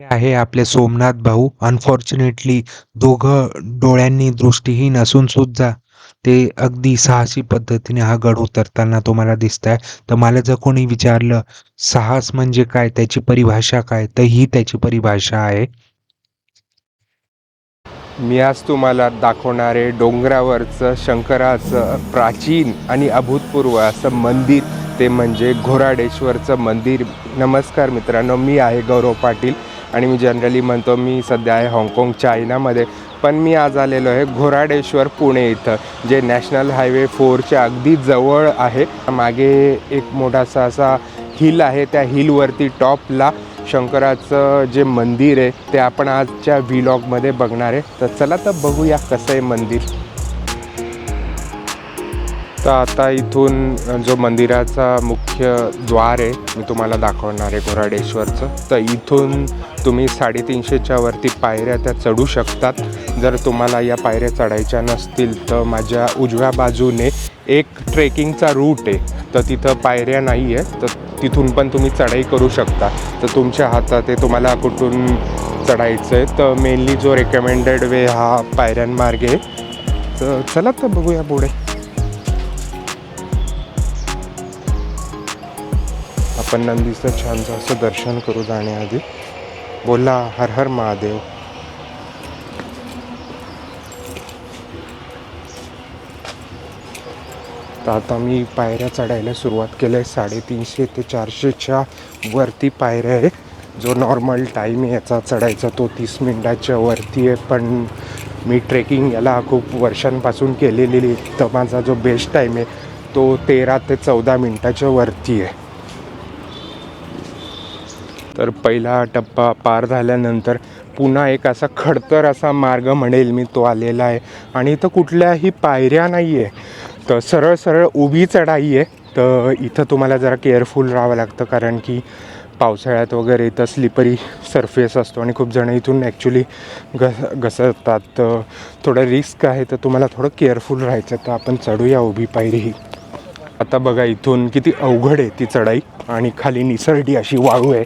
आहे आपले सोमनाथ भाऊ? अनफॉर्च्युनेटली दोघं डोळ्यांनी दृष्टीहीन असून सुद्धा ते अगदी साहसी पद्धतीने हा गड उतरताना तुम्हाला दिसत आहे तर मला जर कोणी विचारलं साहस म्हणजे काय? त्याची परिभाषा काय? तर ही त्याची परिभाषा आहे. मी आज तुम्हाला दाखवणारे डोंगरावरचं शंकराचं प्राचीन आणि अभूतपूर्व असं मंदिर ते म्हणजे घोराडेश्वरचं मंदिर. नमस्कार मित्रांनो मी आहे गौरव पाटील. आणि मी जनरली म्हणतो मी सध्या आहे हाँगकाँग चायनामध्ये पण मी आज आलेलो आहे घोराडेश्वर पुणे इथं जे नॅशनल हायवे फोरच्या अगदी जवळ आहे. मागे एक मोठासा असा हिल आहे त्या हिलवरती टॉपला शंकराचं जे मंदिर आहे ते आपण आजच्या व्हिलॉगमध्ये बघणार आहे. तर चला तर बघूया कसं आहे मंदिर. तर आता इथून जो मंदिराचा मुख्य द्वार आहे मी तुम्हाला दाखवणार आहे घोराडेश्वरचं. तर इथून तुम्ही साडेतीनशेच्या वरती पायऱ्या त्या चढू शकतात. जर तुम्हाला या पायऱ्या चढायच्या नसतील तर माझ्या उजव्या बाजूने एक ट्रेकिंगचा रूट आहे. तर तिथं पायऱ्या नाही आहे तर तिथून पण तुम्ही चढाई करू शकता. तर तुमच्या हातात आहे तुम्हाला कुठून चढायचं आहे तर मेनली जो रेकमेंडेड वे हा पायऱ्यांमार्गे आहे. तर चला तर बघूया पुढे. आपण नंदीचं छानचं असं दर्शन करू जाण्याआधी. बोला हर हर महादेव. तर आता मी पायऱ्या चढायला सुरुवात केलं आहे साडेतीनशे ते चारशेच्या वरती पायऱ्या आहे जो नॉर्मल टाईम आहे याचा चढायचा तो तीस मिनटाच्या वरती आहे. पण मी ट्रेकिंग याला खूप वर्षांपासून केलेली तर माझा जो बेस्ट टाईम आहे तो तेरा ते चौदा मिनटाच्या वरती आहे. तर पहिला टप्पा पार झाल्यानंतर पुन्हा एक असा खडतर असा मार्ग म्हणेल मी तो आलेला आहे. आणि इथं कुठल्याही पायऱ्या नाही आहे तर सरळ सरळ उभी चढाई आहे. तर इथं तुम्हाला जरा केअरफुल राहावं लागतं कारण की पावसाळ्यात वगैरे इथं स्लिपरी सरफेस असतो आणि खूप जण इथून ॲक्च्युली घस घसरतात. तर थोडं रिस्क आहे तर तुम्हाला थोडं केअरफुल राहायचं तर आपण चढूया उभी पायरी. ही आता बघा इथून किती अवघड आहे ती चढाई. आणि खाली निसरडी अशी वाळू आहे.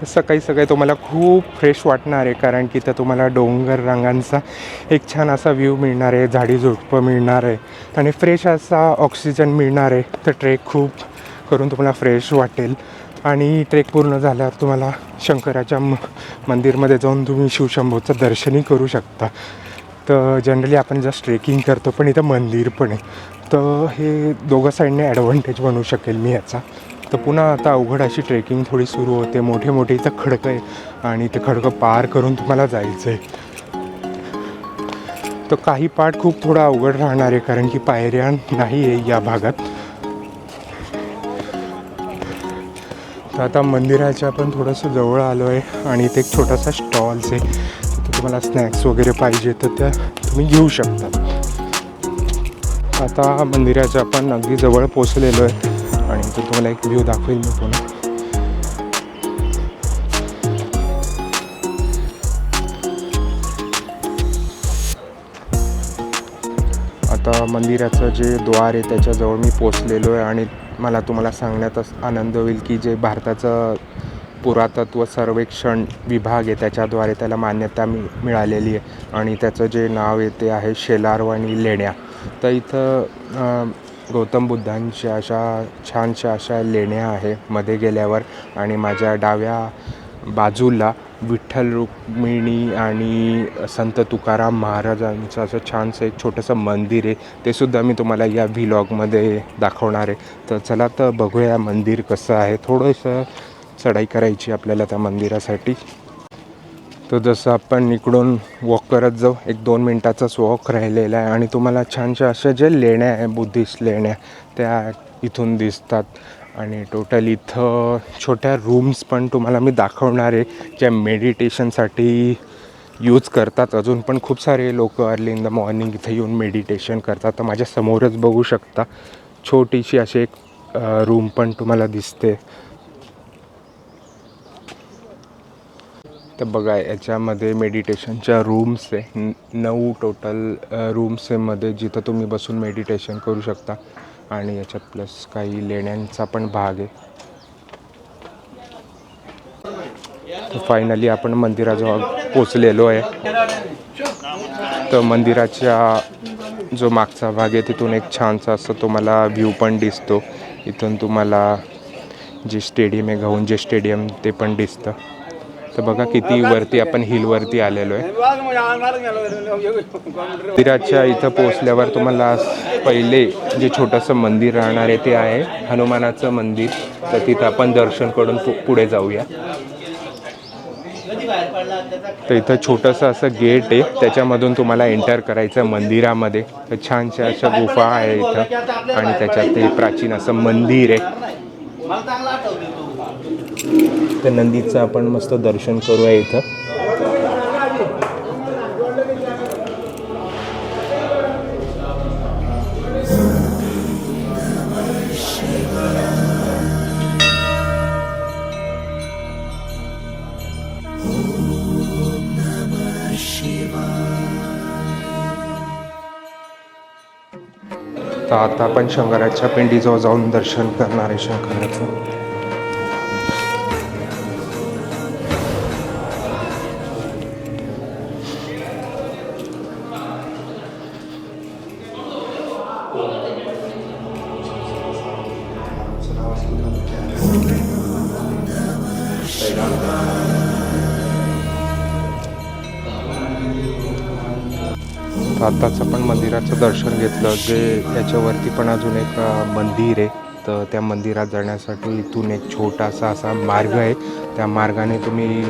तर सकाळी सकाळी तुम्हाला खूप फ्रेश वाटणार आहे कारण की तर तुम्हाला डोंगर रांगांचा एक छान असा व्ह्यू मिळणार आहे झाडी झुडपं मिळणार आहे आणि फ्रेश असा ऑक्सिजन मिळणार आहे. तर ट्रेक खूप करून तुम्हाला फ्रेश वाटेल. आणि ट्रेक पूर्ण झाल्यावर तुम्हाला शंकराच्या म मंदिरमध्ये जाऊन तुम्ही शिवशंभूचं दर्शनही करू शकता. तर जनरली आपण जस्ट ट्रेकिंग करतो पण इथं मंदिर पण आहे. तर हे दोघं साईडने ॲडव्हान्टेज बनू शकेल मी याचा. तर पुन्हा आता अवघड अशी ट्रेकिंग थोडी सुरू होते. मोठे मोठे इथं खडकं आहे आणि ते खडकं पार करून तुम्हाला जायचं आहे तर काही पार्ट खूप थोडा अवघड राहणार आहे कारण की पायऱ्या नाही आहे या भागात. तर आता मंदिराच्या पण थोडंसं जवळ आलो आहे आणि इथे एक छोटासा स्टॉल्स आहे. तिथे तुम्हाला स्नॅक्स वगैरे पाहिजे तर त्या तुम्ही घेऊ शकता. आता मंदिराच्या आपण अगदी जवळ पोचलेलो आहे. आणि तो तुम्हाला एक व्ह्यू दाखवेल मी पुन्हा. आता मंदिराचं जे द्वार आहे त्याच्याजवळ मी पोचलेलो आहे आणि मला तुम्हाला सांगण्यात आनंद होईल की जे भारताचं पुरातत्व सर्वेक्षण विभाग आहे त्याच्याद्वारे त्याला मान्यता मि मिळालेली आहे. आणि त्याचं जे नाव आहे ते आहे शेलारवाणी लेण्या. तर इथं गौतम बुद्धांच्या अशा छानशा अशा लेण्या आहे मध्ये गेल्यावर. आणि माझ्या डाव्या बाजूला विठ्ठल रुक्मिणी आणि संत तुकाराम महाराजांचं असं छानसं एक छोटंसं मंदिर आहे. ते सुद्धा मी तुम्हाला या व्हिलॉगमध्ये दाखवणार आहे. तर चला तर बघूया मंदिर कसं आहे. थोडंसं चढाई करायची आपल्याला त्या मंदिरासाठी. तर जसं आपण इकडून वॉक करत जाऊ एक दोन मिनटाचाच वॉक राहिलेला आहे आणि तुम्हाला छानशा अशा ज्या लेण्या आहे बुद्धिस्ट लेण्या त्या इथून दिसतात. आणि टोटल इथं छोट्या रूम्स पण तुम्हाला मी दाखवणार आहे ज्या मेडिटेशनसाठी यूज करतात. अजून पण खूप सारे लोक अर्ली इन द मॉर्निंग इथे येऊन मेडिटेशन करतात. तर माझ्या समोरच बघू शकता. छोटीशी अशी एक रूम पण तुम्हाला दिसते. तर बघा याच्यामध्ये मेडिटेशनच्या रूम्स आहे. नऊ टोटल रूम्स आहे मध्ये जिथं तुम्ही बसून मेडिटेशन करू शकता. आणि याच्यात प्लस काही लेण्यांचा पण भाग आहे. फायनली आपण मंदिराजवळ पोचलेलो आहे. तर मंदिराच्या जो मागचा भाग आहे तिथून एक छानसा असं तुम्हाला व्ह्यू पण दिसतो. इथून तुम्हाला जे स्टेडियम आहे घाऊन जे स्टेडियम ते पण दिसतं. तर बघा किती वरती आपण हिलवरती आलेलो आहे. मंदिराच्या इथं पोचल्यावर तुम्हाला पहिले जे छोटंसं मंदिर राहणार आहे ते आहे हनुमानाचं मंदिर. तर तिथं आपण दर्शन करून पु पुढे जाऊया. तर इथं छोटंसं असं गेट आहे. त्याच्यामधून तुम्हाला एंटर करायचं आहे मंदिरामध्ये. तर छानशा अशा गुफा आहे इथं. आणि त्याच्यात ते प्राचीन असं मंदिर आहे. तर नंदीचं आपण मस्त दर्शन करूया इथं. तर आता आपण शंकराच्या पिंडीजवळ जाऊन दर्शन करणार आहे शंकराचं. आत्ताच आपण मंदिराचं दर्शन घेतलं जे याच्यावरती पण अजून एक मंदिर आहे. तर त्या मंदिरात जाण्यासाठी इथून एक छोटासा असा मार्ग आहे. त्या मार्गाने तुम्ही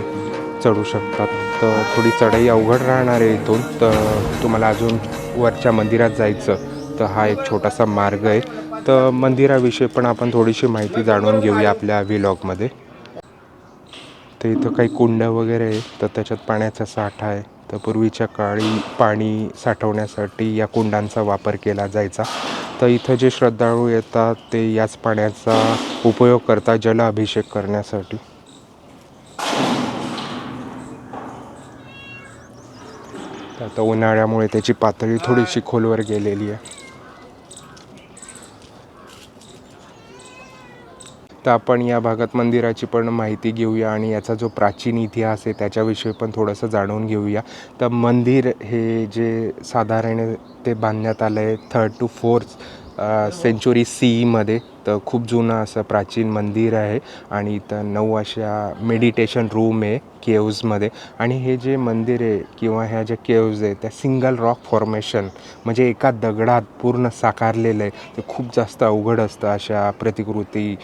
चढू शकतात. तर थोडी चढाई अवघड राहणार आहे इथून. तर तुम्हाला अजून वरच्या मंदिरात जायचं तर हा एक छोटासा मार्ग आहे. तर मंदिराविषयी पण आपण थोडीशी माहिती जाणून घेऊया आपल्या व्हिलॉगमध्ये तर इथं काही कुंड वगैरे आहे तर त्याच्यात पाण्याचा साठा आहे. तर पूर्वीच्या काळी पाणी साठवण्यासाठी या कुंडांचा वापर केला जायचा. तर इथं जे श्रद्धाळू येतात ते याच पाण्याचा उपयोग करतात जलाभिषेक करण्यासाठी. आता उन्हाळ्यामुळे त्याची पातळी थोडीशी खोलवर गेलेली आहे. तर आपण या भागात मंदिराची पण माहिती घेऊया आणि याचा जो प्राचीन इतिहास आहे त्याच्याविषयी पण थोडंसं जाणून घेऊया. तर मंदिर हे जे साधारण ते बांधण्यात आलं आहे थर्ड टू फोर्थ सेंचुरी सीमध्ये तर खूप जुनं असं प्राचीन मंदिर आहे आणि इथं नऊ अशा मेडिटेशन रूम आहे केव्जमध्ये आणि हे जे मंदिर आहे किंवा ह्या ज्या केव्ज आहे त्या सिंगल रॉक फॉर्मेशन म्हणजे एका दगडात पूर्ण साकारलेलं आहे. ते खूप जास्त अवघड असतं अशा प्रतिकृती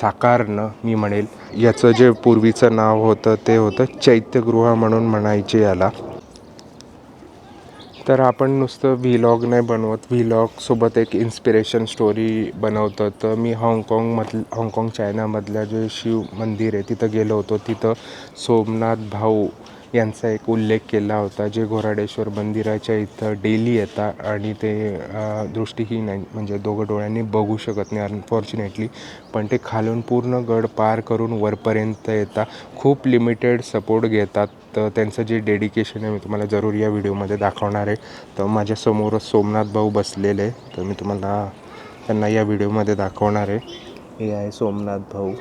साकारणं मी म्हणेल. याचं जे पूर्वीचं नाव होतं ते होतं चैत्यगृह म्हणून म्हणायचे याला. तर आपण नुसतं व्हिलॉग नाही बनवत. व्हिलॉगसोबत एक इन्स्पिरेशन स्टोरी बनवतो. तर मी हाँगकाँगमधलं हाँगकाँग चायनामधल्या जे शिव मंदिर आहे तिथं गेलो होतो. तिथं सोमनाथ भाऊ यांचा एक उल्लेख केला होता जे घोराडेश्वर मंदिराच्या इथं डेली येतात आणि ते दृष्टीहीन आहे. म्हणजे दोघं डोळ्यांनी बघू शकत नाही अनफॉर्च्युनेटली पण ते खालून पूर्ण गड पार करून वरपर्यंत येतात. खूप लिमिटेड सपोर्ट घेतात. तर त्यांचं जे डेडिकेशन आहे मी तुम्हाला जरूर या व्हिडिओमध्ये दाखवणार आहे. तर माझ्यासमोरच सोमनाथ भाऊ बसलेले तर मी तुम्हाला त्यांना या व्हिडिओमध्ये दाखवणार आहे. हे आहे सोमनाथ भाऊ.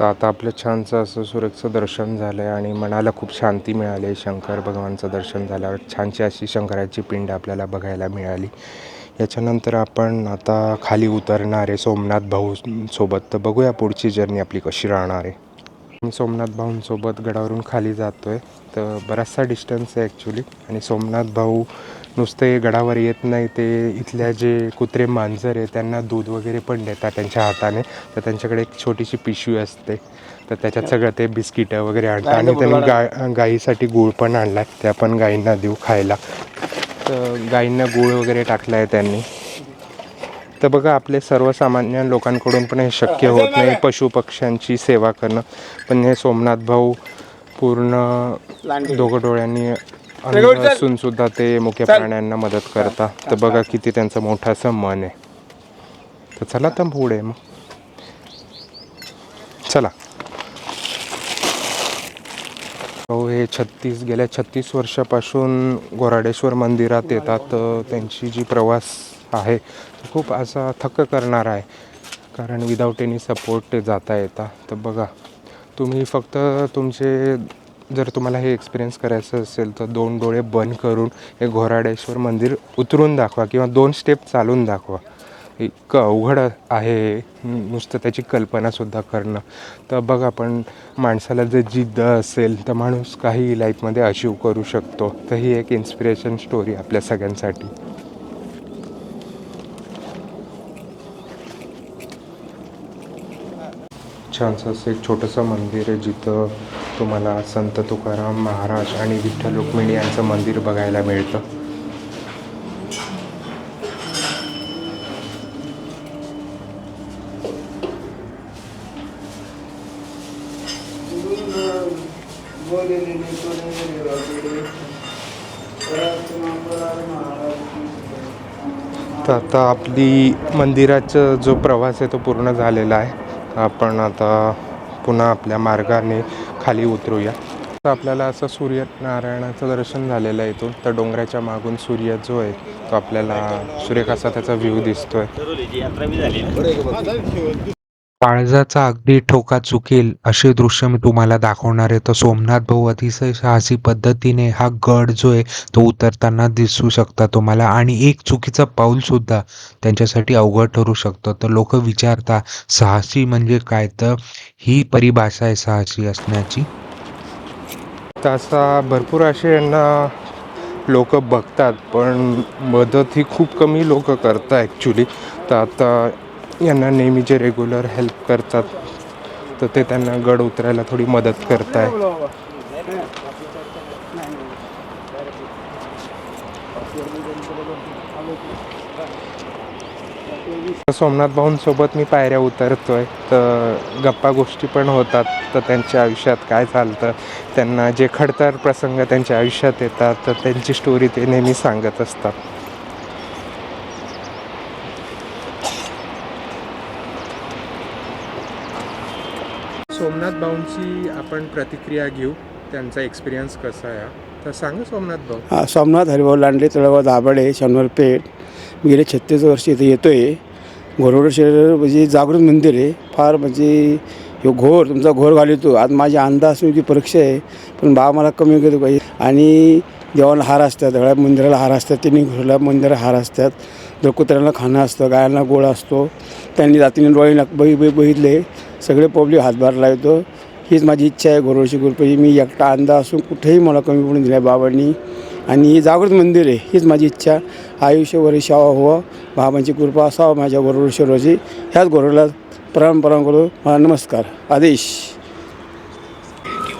तर आता आपलं छानसं असं सुरेखचं दर्शन झालं आहे आणि मनाला खूप शांती मिळाली. आहे शंकर भगवानचं दर्शन झाल्यावर छानशी अशी शंकराची पिंड आपल्याला बघायला मिळाली. याच्यानंतर आपण आता खाली उतरणार आहे सोमनाथ भाऊ सोबत तर बघूया पुढची जर्नी आपली कशी राहणार आहे. मी सोमनाथ भाऊंसोबत गडावरून खाली जातो आहे तर बराचसा डिस्टन्स आहे ॲक्च्युली आणि सोमनाथ भाऊ नुसते गडावर येत नाही ते इथल्या जे कुत्रे मांजर आहे त्यांना दूध वगैरे पण देतात त्यांच्या हाताने. तर त्यांच्याकडे एक छोटीशी पिशवी असते. तर त्याच्यात सगळं ते बिस्किटं वगैरे आणतात. आणि त्यांनी गाय गाईसाठी गूळ पण आणला आहे त्या पण गाईंना देऊ खायला. तर गाईंना गूळ वगैरे टाकला आहे त्यांनी. तर बघा आपले सर्वसामान्य लोकांकडून पण हे शक्य होत नाही पशु पक्ष्यांची सेवा करणं. पण हे सोमनाथ भाऊ पूर्ण दोघं डोळ्यांनी अंध असून सुद्धा ते मुख्य प्राण्यांना मदत करतात तर बघा किती त्यांचं मोठं असं मन आहे. तर चला तर पुढे मग. चला. हो हे छत्तीस गेल्या छत्तीस वर्षापासून गोराडेश्वर मंदिरात येतात. त्यांची जी प्रवास आहे तो खूप असा थक्क करणारा आहे. कारण विदाऊट एनी सपोर्ट ते जाता येता. तर बघा तुम्ही फक्त तुमचे जर तुम्हाला हे एक्सपिरियन्स करायचं असेल तर दोन डोळे बंद करून हे घोराडेश्वर मंदिर उतरून दाखवा किंवा दोन स्टेप चालून दाखवा. इतकं अवघड आहे नुसतं त्याची कल्पनासुद्धा करणं. तर बघ आपण माणसाला जर जिद्द असेल तर माणूस काही लाईफमध्ये अचीव करू शकतो. तर ही एक इन्स्पिरेशन स्टोरी आपल्या सगळ्यांसाठी. छानसं असं एक छोटंसं मंदिर आहे जिथं तुम्हाला संत तुकाराम महाराज आणि विठ्ठल रुक्मिणी यांचं मंदिर बघायला मिळतं. तर आता आपली मंदिराचा जो प्रवास आहे तो पूर्ण झालेला आहे. आपण आता पुन्हा आपल्या मार्गाने खाली उतरूया. तर आपल्याला असं सूर्यनारायणाचं दर्शन झालेलं आहे इथून. तर डोंगराच्या मागून सूर्य जो आहे तो आपल्याला सूर्यकासा त्याचा व्ह्यू दिसतोय काळजाचा अगदी ठोका चुकेल असे दृश्य मी तुम्हाला दाखवणार आहे. तर सोमनाथ भाऊ अतिशय साहसी पद्धतीने हा गड जो आहे तो उतरताना दिसू शकता तुम्हाला. आणि एक चुकीचं पाऊल सुद्धा त्यांच्यासाठी अवघड ठरू शकतं. तर लोक विचारता साहसी म्हणजे काय? तर ही परिभाषा आहे साहसी असण्याची. तसा भरपूर असे यांना लोक बघतात पण मदत ही खूप कमी लोक करतात ॲक्च्युली तर आता यांना नेहमी जे रेग्युलर हेल्प करतात तर ते त्यांना गड उतरायला थोडी मदत करत आहे सोमनाथ भाऊंसोबत मी पायऱ्या उतरतोय तर गप्पा गोष्टी पण होतात तर त्यांच्या आयुष्यात काय चालतं? त्यांना जे खडतर प्रसंग त्यांच्या आयुष्यात येतात तर त्यांची स्टोरी ते नेहमी सांगत असतात. सोमनाथ भाऊंची आपण प्रतिक्रिया घेऊ त्यांचा एक्सपिरियन्स कसा आहे तर सांगा सोमनाथ भाऊ. हा सोमनाथ हरिभाऊ लांडे तळगाव दाभाडे शनिवार पेठ मी गेले छत्तीस वर्ष इथे येतो आहे घोरवड शरीर म्हणजे जागृत मंदिर आहे. फार म्हणजे ह्यो घोर तुमचा घोर घालवतो आज माझी अंदाज ती परीक्षा आहे पण बा मला कमी करतो पाहिजे आणि देवाला हार असतात हळ्या मंदिराला हार असतात त्यांनी घोरला मंदिराला हार असतात. जर कुत्र्यांना खाणं असतं गायांना गोळा असतो. त्यांनी जातीने डोळे नाक- बघितले सगळे पब्लिक हातभार लावतो. हीच माझी इच्छा आहे गोरवशी कृपेची मी एकटा अंदा असून कुठेही मला कमी पडून दिल्या बाबांनी. आणि हे जागृत मंदिर आहे हीच माझी इच्छा. आयुष्यभर सेवा व्हावं बाबांची कृपा असावं माझ्या गोरवडेश्वराची ह्याच गोरवडला परंपरा करू. मला नमस्कार. आदेश.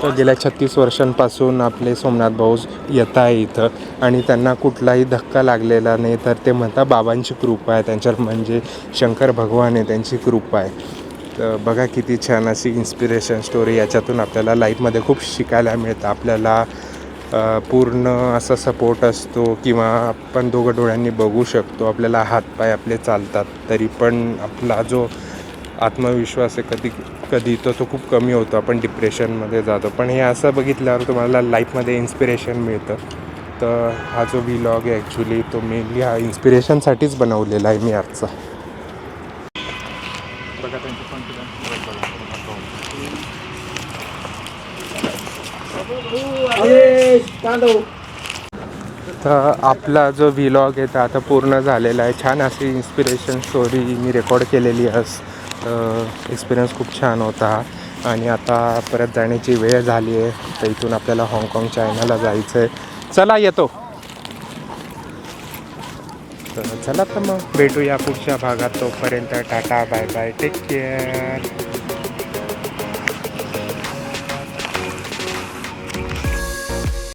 तर गेल्या छत्तीस वर्षांपासून आपले सोमनाथ भाऊ येत आहे इथं. आणि त्यांना कुठलाही धक्का लागलेला नाही. तर ते म्हणतात बाबांची कृपा आहे त्यांच्यावर म्हणजे शंकर भगवान आहे त्यांची कृपा आहे. तर बघा किती छान अशी इन्स्पिरेशन स्टोरी याच्यातून आपल्याला लाईफमध्ये खूप शिकायला मिळतं. आपल्याला पूर्ण असा सपोर्ट असतो किंवा आपण दोघं डोळ्यांनी बघू शकतो. आपल्याला हातपाय आपले चालतात तरी पण आपला जो आत्मविश्वास आहे कधी कधी तो तो खूप कमी होतो. आपण डिप्रेशनमध्ये जातो. पण हे असं बघितल्यावर तुम्हाला लाईफमध्ये इन्स्पिरेशन मिळतं. तर हा जो व्हिलॉग आहे ॲक्च्युली तो मेनली हा इन्स्पिरेशनसाठीच बनवलेला आहे मी आजचा. तर आपला जो व्हिलॉग आहे तो आता पूर्ण झालेला आहे. छान अशी इन्स्पिरेशन स्टोरी मी रेकॉर्ड केलेली अस एक्सपिरियन्स खूप छान होता. आणि आता परत जाण्याची वेळ झाली आहे. तर इथून आपल्याला हाँगकाँग चायनाला जायचं आहे चला येतो. तर चला तर मग. भेटूया पुढच्या भागात तोपर्यंत. Tata bye bye take care